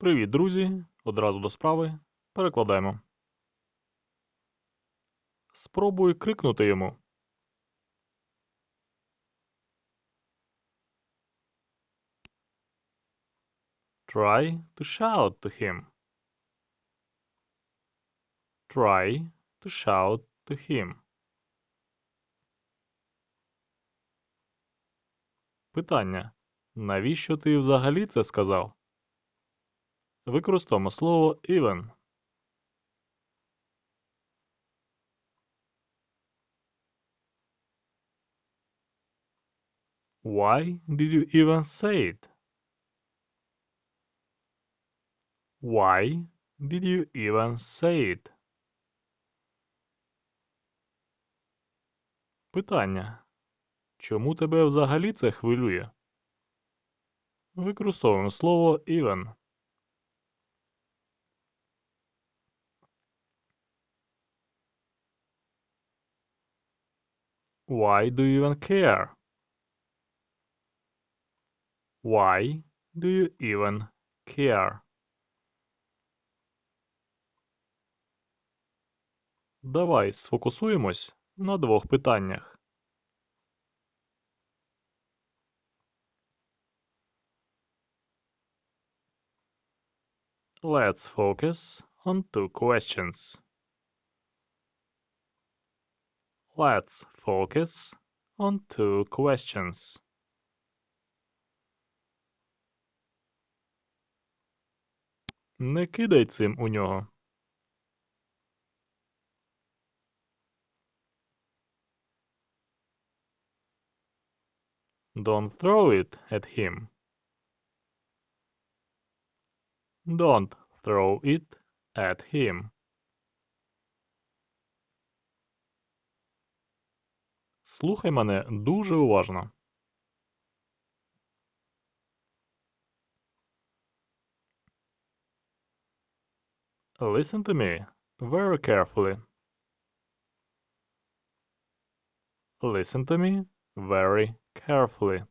Привіт, друзі! Одразу до справи. Перекладаємо. Спробуй крикнути йому. Try to shout to him. Try to shout to him. Питання. Навіщо ти взагалі це сказав? Використовуємо слово even. Why did you even say it? Why did you even say it? Питання. Чому тебе взагалі це хвилює? Використовуємо слово even. Why do you even care? Why do you even care? Давай сфокусуємось на двох питаннях. Let's focus on two questions. Let's focus on two questions. Не кидай цим у нього. Don't throw it at him. Don't throw it at him. Слухай мене дуже уважно. Listen to me very carefully. Listen to me very carefully.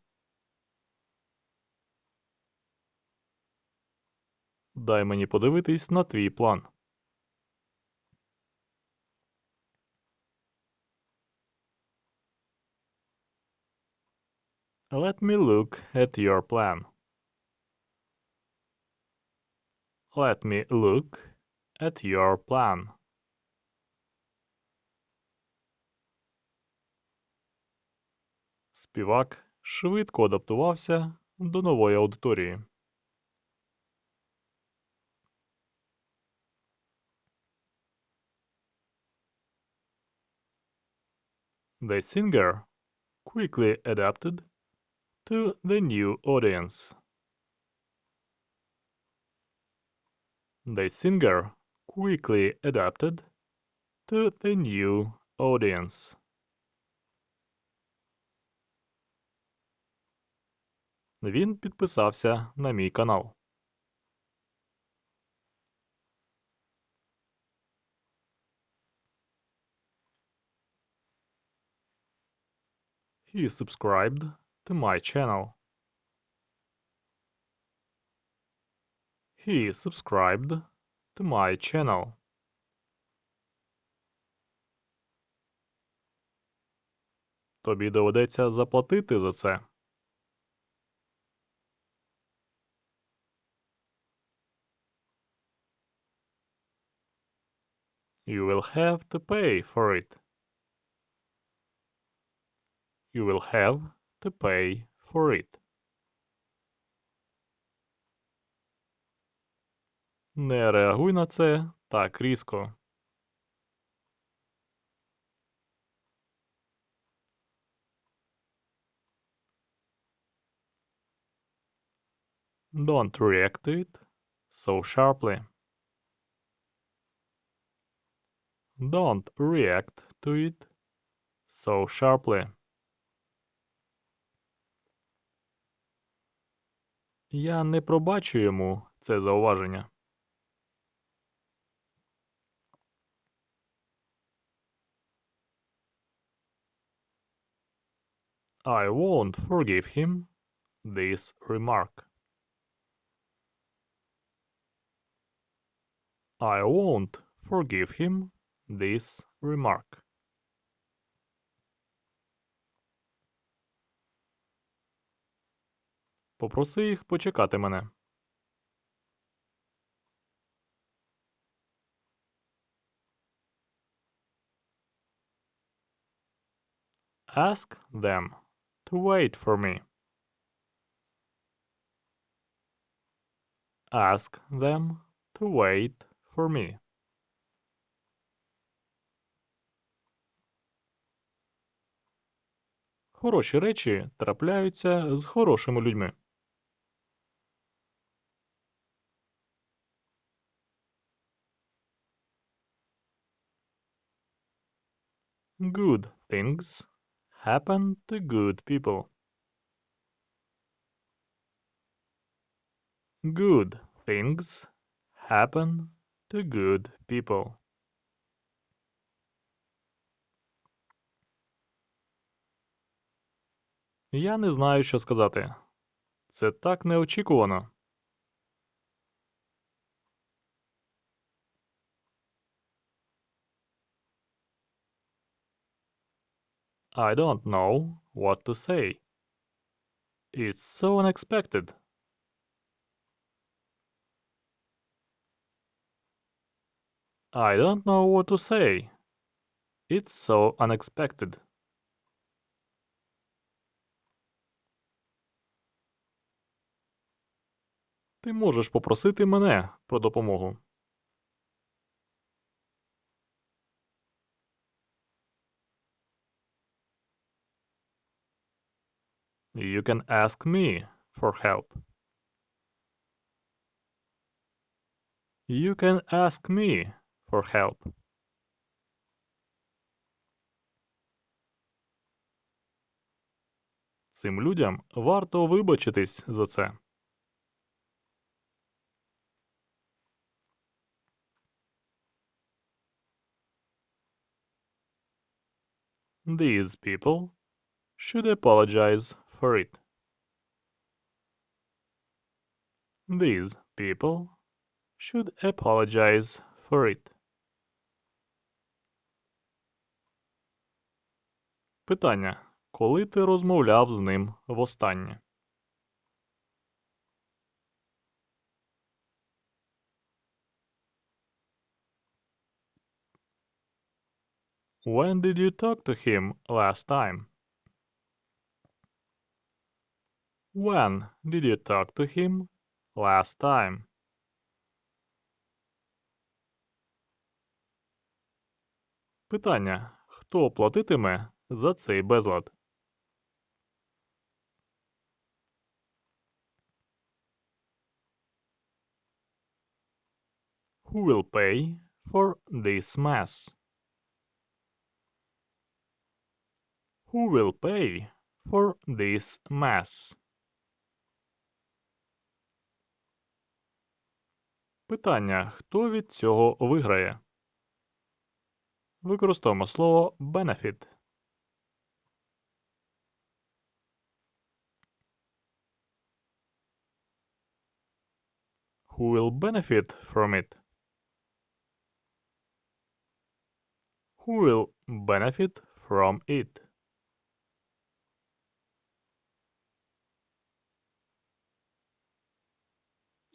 Дай мені подивитись на твій план. Let me look at your plan. Let me look at your plan. Співак швидко адаптувався до нової аудиторії. The singer quickly adapted to the new audience. The singer quickly adapted to the new audience. Він підписався на мій канал. He subscribed to my channel. He subscribed to my channel. Тобі доведеться заплатити за це. You will have to pay for it. You will have to pay for it. Не реагуй на це так різко. Don't react to it so sharply. Don't react to it so sharply. Я не пробачу йому це зауваження. I won't forgive him this remark. I won't forgive him this remark. Попроси їх почекати мене. Ask them to wait for me. Ask them to wait for me. Хороші речі трапляються з хорошими людьми. Good things happen to good people. Good things happen to good people. Я не знаю, що сказати. Це так неочікувано. I don't know what to say. It's so unexpected. I don't know what to say. It's so unexpected. Ти можеш попросити мене про допомогу. You can ask me for help. You can ask me for help. Цим людям варто вибачитись за це. These people should apologize for it. These people should apologize for it. Питання. Коли ти розмовляв з ним востаннє? When did you talk to him last time? When did you talk to him last time? Питання. Хто платитиме за цей безлад? Who will pay for this mess? Who will pay for this mess? Питання. Хто від цього виграє? Використовуємо слово benefit. Who will benefit from it? Who will benefit from it?